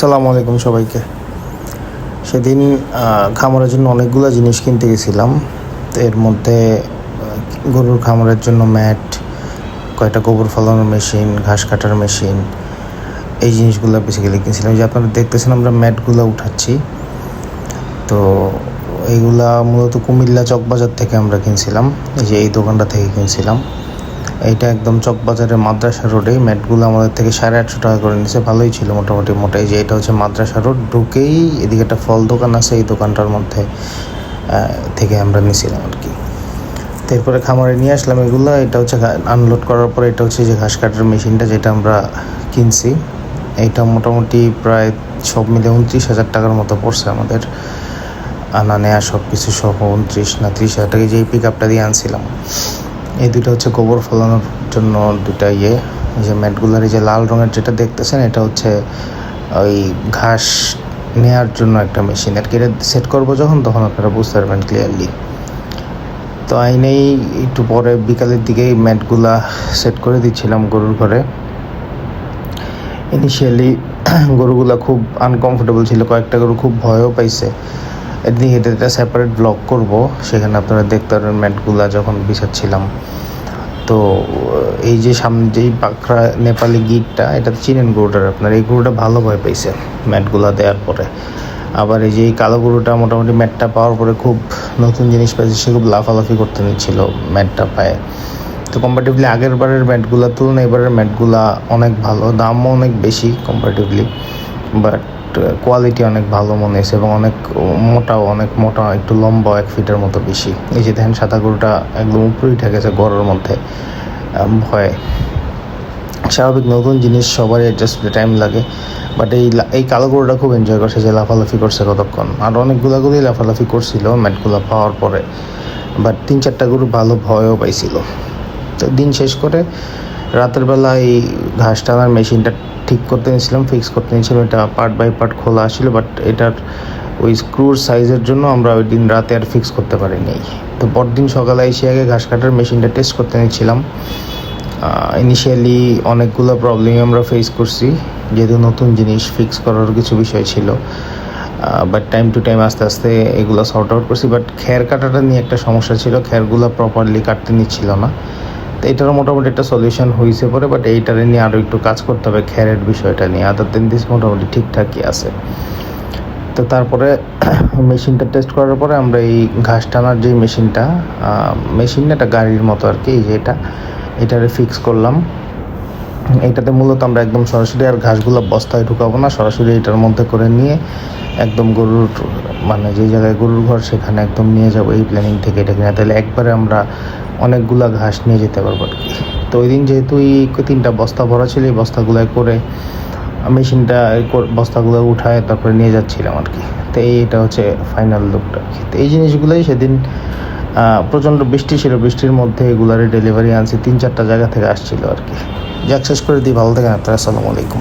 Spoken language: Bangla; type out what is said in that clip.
সালামু আলাইকুম সবাইকে। সেদিন খামারের জন্য অনেকগুলো জিনিস কিনতে গেছিলাম। এর মধ্যে গরুর খামারের জন্য ম্যাট, কয়টা গোবর ফলানোর মেশিন, ঘাস কাটার মেশিন, এই জিনিসগুলো বেসিক্যালি কিনছিলাম। যে আপনারা দেখতেছেন, আমরা ম্যাটগুলো উঠাচ্ছি। তো এইগুলা মূলত কুমিল্লা চকবাজার থেকে আমরা কিনছিলাম। এই যে এই দোকানটা থেকে কিনছিলাম। এইটা একদম চকবাজারের মাদ্রাসা রোডে। ম্যাটগুলো আমাদের থেকে সাড়ে আটশো টাকা করে নিছে। ভালোই ছিল মোটামুটি মোটা। এই যে এটা হচ্ছে মাদ্রাসা রোড। ঢুকেই এদিকে একটা ফল দোকান আছে, এই দোকানটার মধ্যে থেকে আমরা নিয়েছিলাম আর কি। তো এরপরে খামারে নিয়ে আসলাম এগুলো। এটা হচ্ছে আনলোড করার পরে এটা হচ্ছে যে ঘাস কাটার মেশিনটা যেটা আমরা কিনছি। এইটা মোটামুটি প্রায় সব মিলে উনত্রিশ হাজার টাকার মতো পড়ছে আমাদের। আনা, নেয়া সব কিছু সহ উনত্রিশ না ত্রিশ হাজার টাকা, যেই পিক আপটা দিয়ে আনছিলাম। এই দুটো হচ্ছে গোবর ফলানোর জন্য দুটা ইয়ে। যে ম্যাটগুলার, এই যে লাল রঙের যেটা দেখতেছেন, এটা হচ্ছে ওই ঘাস নেয়ার জন্য একটা মেশিন। আর কি এটা সেট করব যখন, তখন আপনারা বুঝতে পারবেন ক্লিয়ারলি তো আইনেই একটু পরে বিকালের দিকেই ম্যাটগুলা সেট করে দিচ্ছিলাম গরুর ঘরে। ইনিশিয়ালি গরুগুলা খুব আনকমফোর্টেবল ছিল, কয়েকটা গরু খুব ভয়ও পাইছে। এদিকে এটা একটা সেপারেট ব্লগ করব। সেখানে আপনারা দেখতে পারবেন ম্যাটগুলা যখন বিছাচ্ছিলাম। তো এই যে সামনে যেই পাকড়া নেপালি গিটটা, এটা চিনেন গরুটার আপনার। এই গরুটা ভালো ভয় পাইছে ম্যাটগুলা দেওয়ার পরে। আবার এই যে এই কালো গরুটা মোটামুটি ম্যাটটা পাওয়ার পরে খুব নতুন জিনিস পাইছে, সে খুব লাফালাফি করতে নিচ্ছিল ম্যাটটা পায়ে। তো কম্পারেটিভলি আগের বারের ম্যাটগুলোর তুলনায় এবারের ম্যাটগুলা অনেক ভালো, দামও অনেক বেশি কম্পারেটিভলি বাট কোয়ালিটি অনেক ভালো মনে হয়েছে এবং অনেক মোটাও, অনেক মোটা, একটু লম্বা, এক ফিটের মতো বেশি। এই যে দেখেন সাদা গরুটা একদম উপরেই ঠেকেছে গড়ের মধ্যে। ভয়ে। স্বাভাবিক নতুন জিনিস, সবারই অ্যাডজাস্ট টাইম লাগে। বাট এই এই কালো গরুটা খুব এনজয় করছে যে লাফালাফি করছে কতক্ষণ। আর অনেকগুলো গরুই লাফালাফি করছিল ম্যাটগুলো পাওয়ার পরে। বাট তিন চারটা গরু ভালো ভয়ও পাইছিল। তো দিন শেষ করে রাতের বেলা এই ঘাস টানার মেশিনটা ঠিক করতে নিয়েছিলাম ফিক্স করতে নিয়েছিলাম। এটা পার্ট বাই পার্ট খোলা আসছিল বাট এটার ওই স্ক্রুর সাইজের জন্য আমরা ওই দিন রাতে আর ফিক্স করতে পারিনি। তো পরদিন সকালে এসে আগে ঘাস কাটার মেশিনটা টেস্ট করতে নিয়েছিলাম। ইনিশিয়ালি অনেকগুলো প্রবলেম আমরা ফেস করছি, যেহেতু নতুন জিনিস ফিক্স করার কিছু বিষয় ছিল। বাট টাইম টু টাইম আস্তে আস্তে এগুলো সর্ট আউট করছি বাট খ্যার কাটাটা নিয়ে একটা সমস্যা ছিল, খেরগুলো প্রপারলি কাটতে নিচ্ছিল না। এটারও মোটামুটি একটা সলিউশন হয়েছে পরে বাট এইটারে নিয়ে আরও একটু কাজ করতে হবে খেরের বিষয়টা নিয়ে। আদার দেন দিস মোটামুটি ঠিকঠাকই আছে। তো তারপরে মেশিনটা টেস্ট করার পরে আমরা এই ঘাস টানার যে মেশিনটা মেশিনটা একটা গাড়ির মতো আর কি, এই যে এটা, এটারে ফিক্স করলাম। এটাতে মূলত আমরা একদম সরাসরি আর ঘাসগুলো বস্তায় ঢুকাবো না, সরাসরি এটার মধ্যে করে নিয়ে একদম গরুর মানে যে জায়গায় গরুর ঘর, সেখানে একদম নিয়ে যাব এই প্ল্যানিং থেকে এটা কিনা তাহলে একবারে আমরা অনেকগুলা ঘাস নিয়ে যেতে পারব আর কি। তো ওই দিন যেহেতু এই তিনটা বস্তা ভরা ছিল, এই বস্তাগুলোয় করে মেশিনটা বস্তাগুলো উঠায় তারপরে নিয়ে যাচ্ছিলাম আর কি। তো এইটা হচ্ছে ফাইনাল লুকটা তো এই জিনিসগুলোই সেদিন প্রচণ্ড বৃষ্টি ছিল। বৃষ্টির মধ্যে এগুলার ডেলিভারি আনছি, তিন চারটা জায়গা থেকে আসছিল আর কি। যাক, শেষ করে দিই। ভালো থাকেন আপনারা। আসসালামু আলাইকুম।